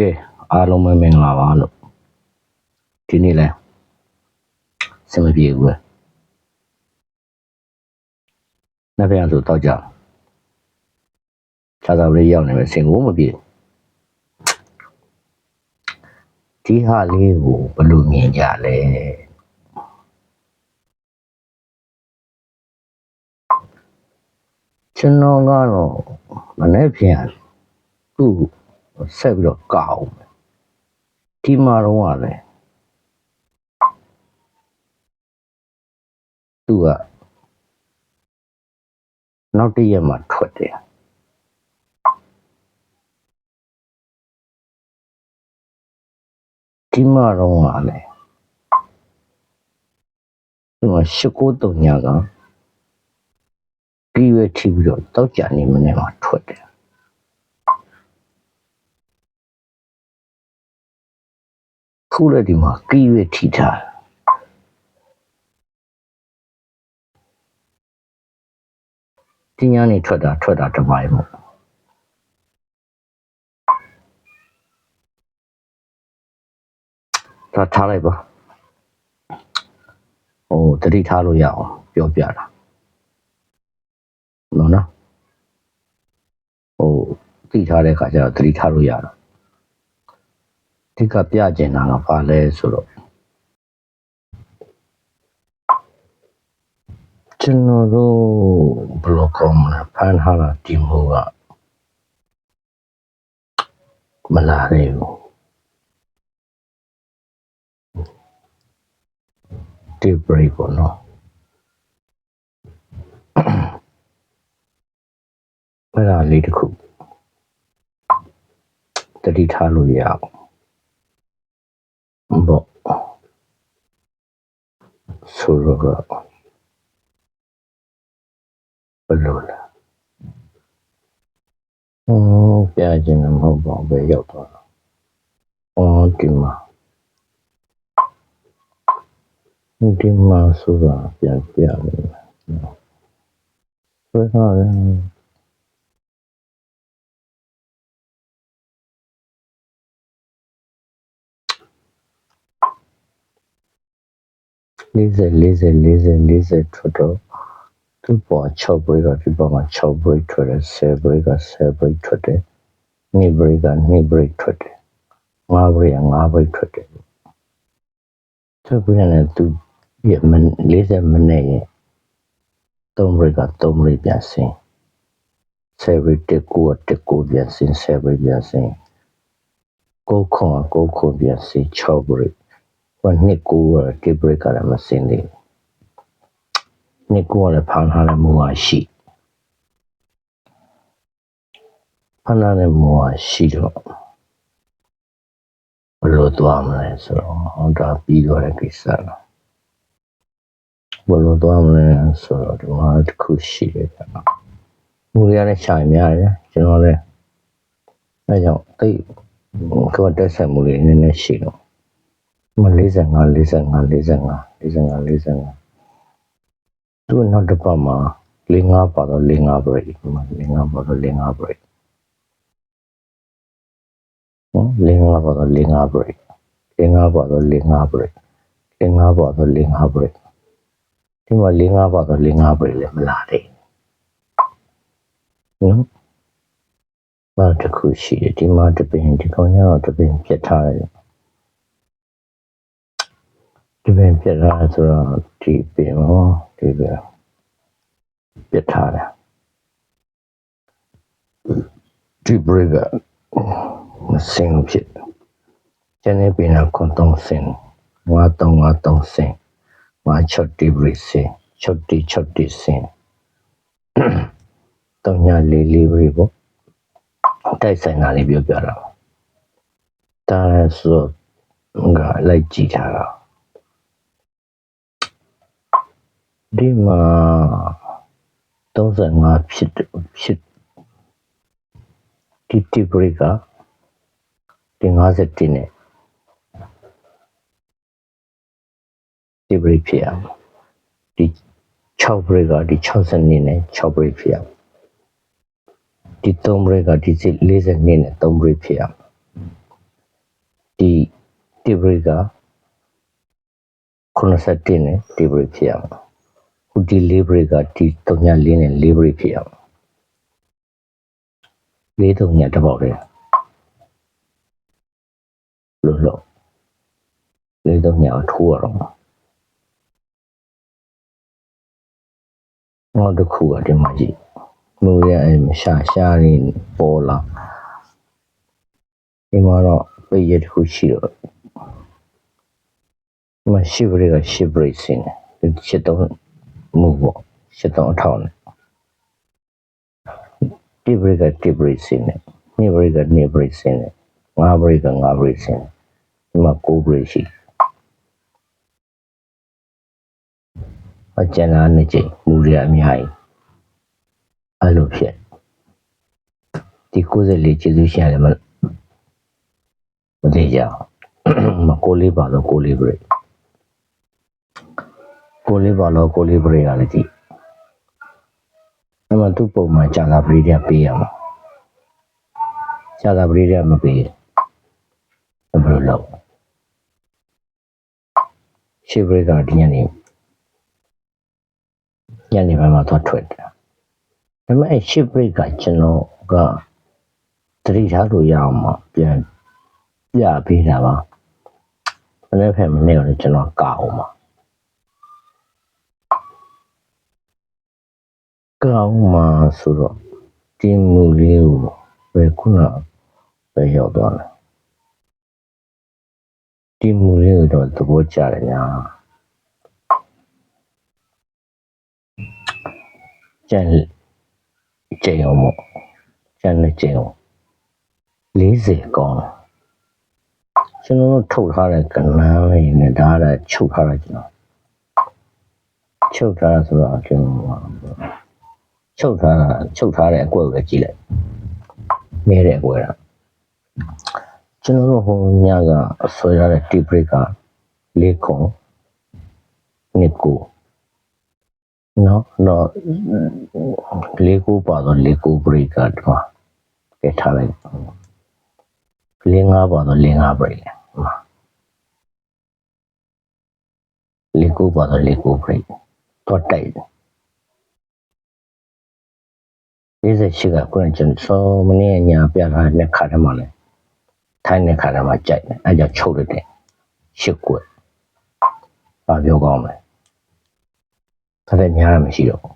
ကဲအားလုံးပဲမင်္ဂလာပါလို့ဒီနေ့လဲစမပြေဘူးပဲနှစ်ဖက်ဆိုတော့ကြခြားသာလေးရောက်နေမယ်စင်ကိုမပြေဒီဟာလေးကိုဘယ်လိုမြင်ကြလဲကျွန်တော်ကတော့မနေ့ပြန်သူ့ကို ဆက်ပြီးတော့ကောက်အောင်မယ်ဒီမှာတော့ကလည်းသူကနောက်တစ်ရက်မှထွက်တယ်ဒီမှာတော့ကလည်းသူကရှစ်ကိုတုံညာကပြီးရထိပြီးတော့တောက်ကြနေမနေမှထွက်တယ် ခုလည်းဒီမှာကီးရွေးထိထားတယ်ဒီညနေထွက်တာထွက်တာတစ်ပိုင်းမို့ဒါထားလိုက်ပါဟိုတတိထားလို့ရအောင်ပြောပြတာနော်နော်ဟိုသိထားတဲ့ခါကျတော့တတိထားလို့ရတော့ ဒီကပြကျင်တာကဘာလဲဆိုတော့ကျွန်တော်တို့ဘယ်လိုကောင်းမလဲဖန်ထားတာဒီမိုးကမလာသေးဘူးဒီ break ပေါ့နော်အဲ့ဒါလေးတစ်ခုတတိထားလို့ရအောင် ပေါ့ဆိုတော့ကဘယ်လိုလဲဟောပြချင်တယ်မဟုတ်ပါဘူးပဲရောက်သွားတော့အော်ဒီမှာဒီမှာဆိုတာပြန်ပြမယ်နော်ဆွဲထားတယ် 40 40 40 40ထွက်တော့သူ့ပေါ်6 break ကဒီပေါ်မှာ6 break ထွက်တယ်10 break က10 break ထွက်တယ်2 break က2 break ထွက်တယ်5 break က5 break ထွက်တယ်သူ့ပြန်နေသူရမ40မိနစ်ရဲ့3 break က3 break ပြန်ဆင်း10 break တက်ကိုတက်ကိုပြန်ဆင်း10 break ပြန်ဆင်းကိုခွန်ကိုခွန်ပြန်ဆင်း6 break ဟိုနှစ်ကိုတိဘရကလည်းမစင်းသေးဘူးနှစ်ကိုလည်းဖန်ထားတဲ့မူဟာရှိဖန်ထားတဲ့မူဟာရှိတော့ဘယ်လိုသွားမလဲဆိုတော့ဟောဒါပြီးတော့တဲ့ကိစ္စလားဘယ်လိုသွားမလဲဆိုတော့ဒီမှာတစ်ခုရှိတယ်ကျွန်တော်မူရရတဲ့ရှာင်များတယ်ကျွန်တော်လည်းအဲကြောင့်တိတ်ကတက်ဆက်မှုလေးနည်းနည်းရှိတော့ မ45 45 45 45 45သူကနောက်တစ်ပတ်မှာ45ပါတော့45 break မှာ45ပါတော့45 break နော်45ပါတော့45 break 45ပါတော့45 break 45ပါတော့45 break ဒီမှာ45ပါတော့45 break လည်းမလာသေးဘူးနော်ဘာတစ်ခုရှိတယ်ဒီမှာတပင်ဒီကောင်ကျတော့တပင်ပြတ်ထားတယ် ဒီပင်ပြတ်လာဆိုတော့ဒီပင်ဟောဒီပင်ပြတ်ထားတယ်ဒီဘရိကမစင်ဖြစ်ကျန်တဲ့ပင်ကခွန်တုံးစင်ငါတုံးငါတုံးစင်ငါချော့တီဘရိစင်ချော့တီချော့တီစင်တောင်ညာလေးလေးဘရိပေါ့တိုက်ဆိုင်တာလေးပြောပြတာဒါဆိုငါလိုက်ကြည့်ထားတာ ဒီမှာ35ဖြစ်တယ်ဖြစ်ဒီတီဘရိကဒီ51နဲ့တီဘရိဖြစ်အောင်ဒီ6ဘရိကဒီ62နဲ့6ဘရိဖြစ်အောင်ဒီ3ဘရိကဒီ42နဲ့3ဘရိဖြစ်အောင်ဒီဒီဘရိက91နဲ့ဒီဘရိဖြစ်ရမှာ ဟိုဒီလေးဘရိကဒီ34နဲ့လေးဘရိဖြစ်ရမှာလေးတုံညတစ်ပေါက်တည်းလို့လို့လေးတုံညကိုထိုးရတော့မှာနောက်တစ်ခုကဒီမှာကြည့်မူရအဲ့မရှာရှာနေပေါ်လာဒီမှာတော့ပိတ်ရတစ်ခုရှိတော့ဒီမှာရှိဘရိကရှိဘရိစင်းတယ်ဒီချက်တော့ မူပေါ့ချက်တော့အထောင်းနဲ့ဒီဘရိကဒီဘရိစင်းတယ်နေဘရိကနေဘရိစင်းတယ်ငါဘရိကငါဘရိစင်းတယ်ဒီမှာကိုဘရိရှိအကျဉ်းလားနှစ်ချိန်မူရအများကြီးအဲ့လိုဖြစ်ဒီ94ကျေးဇူးရှင်ရတယ်မမသိကြဘူးမကိုလေးပါတော့ကိုလေးဘရိ ကိုလေးပါတော့ကိုလေးဘရိကလည်းကြည့်အမှသူ့ပုံမှာကြာတာပရိဒတ်ပေးရမှာကြာတာပရိဒတ်မပေးရင်ဘယ်လိုလုပ်ရှေ့ဘရိကဒီညနေညနေပိုင်းမှာသွားထွက်တယ်ဒါပေမဲ့အဲ့ရှေ့ဘရိကကျွန်တော်ကတတိထားလို့ရအောင်မှာပြန်ပြပေးတာပါမနေ့ဖက်မနေ့ကလည်းကျွန်တော်ကောက်အောင်ပါ ကောက်အောင်မှာဆိုတော့တင်းမူလေးကိုပဲခုနပဲရောက်သွားတယ်တင်းမူလေးကိုတော့သဘောကျတယ်ညာကျန်ကျင်အောင်ပေါ့ကျန်တဲ့ကျင်အောင်40ကောင်းတယ်ကျွန်တော်တို့ထုတ်ထားတဲ့ကဏ္ဍလေးနဲ့ဒါကချုပ်ထားတာကျွန်တော်ချုပ်ထားတာဆိုတော့ကျွန်တော် ချုပ်ထားတာချုပ်ထားတဲ့အကွက်ကိုလည်းကြည့်လိုက်မဲတဲ့အကွက်တာကျွန်တော်တို့ဟိုညကအဆွဲထားတဲ့ tea break ကလေးခုံနေကိုနော်တော့လေးကိုပါတော့လေးကို break ကတမကဲထားလိုက်လေးငါပါတော့လေးငါ break လဲလေးကိုပါတော့လေးကို break တော့တိုက်တယ် 48ကခုနကျွန်တော်စောမနေ့ညပြလာတဲ့ခါတည်းမှာလဲထိုင်းတဲ့ခါတည်းမှာကြိုက်တယ်အဲကြောင့်ချုပ်လိုက်တယ်ရှစ်ကွက်ဘာပြောကောင်းမလဲဒါလည်းများတာမရှိတော့ဘူး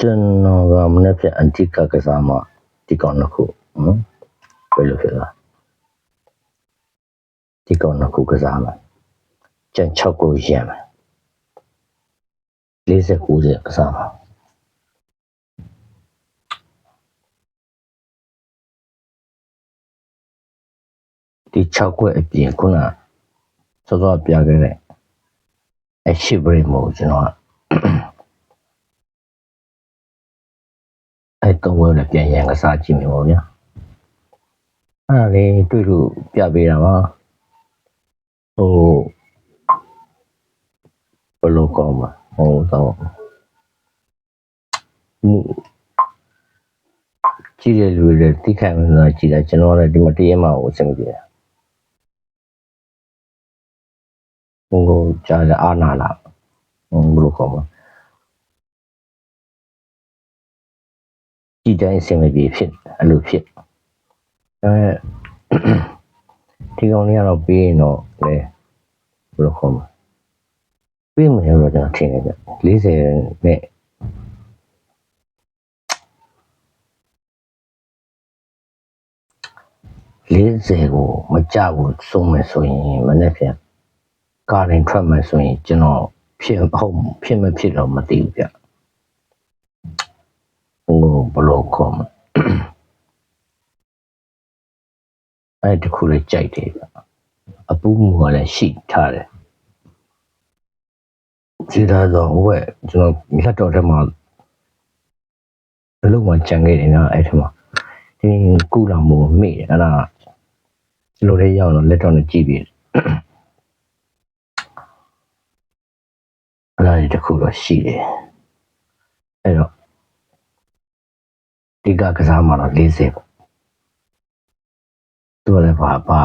ကျွန်တော်ကမနေ့ပြန်အန်တီကကစားမှဒီကောင်တစ်ခုနော်ဘယ်လိုဖြစ်လဲ ဒီကောင်နှစ်ခုကစားမှာကျန်6ကိုရမ်းမှာ40 90ကစားမှာဒီ6ခွက်အပြင်ခုနစောစောပြခဲ့တဲ့အရှိဘရိမို့ကျွန်တော်ကအဲတော့ဝဲလည်းပြန်ရန်ကစားကြည့်မယ်ပေါ့ဗျာအဲ့ဒါလေးတွေ့လို့ပြပေးတာပါ ဟိုဘယ်လိုကောင်းမှာဟိုတော့မူကြည့်ရလူတွေတိခိုင်မှန်းကြည့်တာကျွန်တော်လည်းဒီမှာတရက်မှကိုအဆင်မပြေတာဟိုကြားရအာနာလာဟိုဘယ်လိုကောင်းမှာကြည့်တိုင်းအဆင်မပြေဖြစ်အဲ့လိုဖြစ်အဲ ဒီကောင်လေးကတော့ပြီးရင်တော့လေဘယ်လိုခေါ်မလဲပြီးမယ်လို့ကျွန်တော်ထင်တယ်ဗျ40နဲ့40ကိုမကြဘူးစုံမယ်ဆိုရင်မနေ့ပြန်ကာရင်ထွက်မယ်ဆိုရင်ကျွန်တော်ဖြစ်ဟုတ်ဖြစ်မဖြစ်တော့မသိဘူးဗျဟိုဘယ်လိုခေါ်မလဲ အဲ့တခုလေးကြိုက်တယ်ဗျအပူးမူကလည်းရှိထားတယ်ဒီသားတော့ဟိုဘက်ကျွန်တော်မြတ်တော်ထဲမှာဘယ်လိုမှကြံခဲ့တယ်နော်အဲ့ထမှာဒီကုလာမို့မေ့တယ်အဲ့ဒါဒီလိုလေးရောက်တော့လက်တော်နဲ့ကြည့်ပြီးအဲ့ဒါဒီတစ်ခုတော့ရှိတယ်အဲ့တော့ဒီကကစားမှာတော့40ပေါ့ သူကလည်းဘာဘာ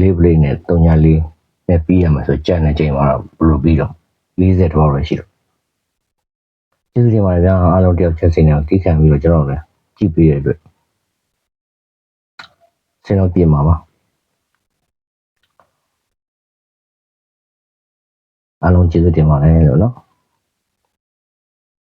လေးပလေးနဲ့3ညာလေးနဲ့ပြီးရမှာဆိုကြက်တဲ့ချိန်မှာတော့ဘယ်လိုပြီးတော့40တော့ရရှိတော့ကျေးဇူးတင်ပါတယ်ဗျာအားလုံးတယောက်ချက်စင်နေအောင်တိခံပြီးတော့ကျွန်တော်လည်းကြည့်ပေးရတဲ့အတွက်စင်တော့ပြင်ပါပါအားလုံးကျေးဇူးတင်ပါတယ်လို့နော်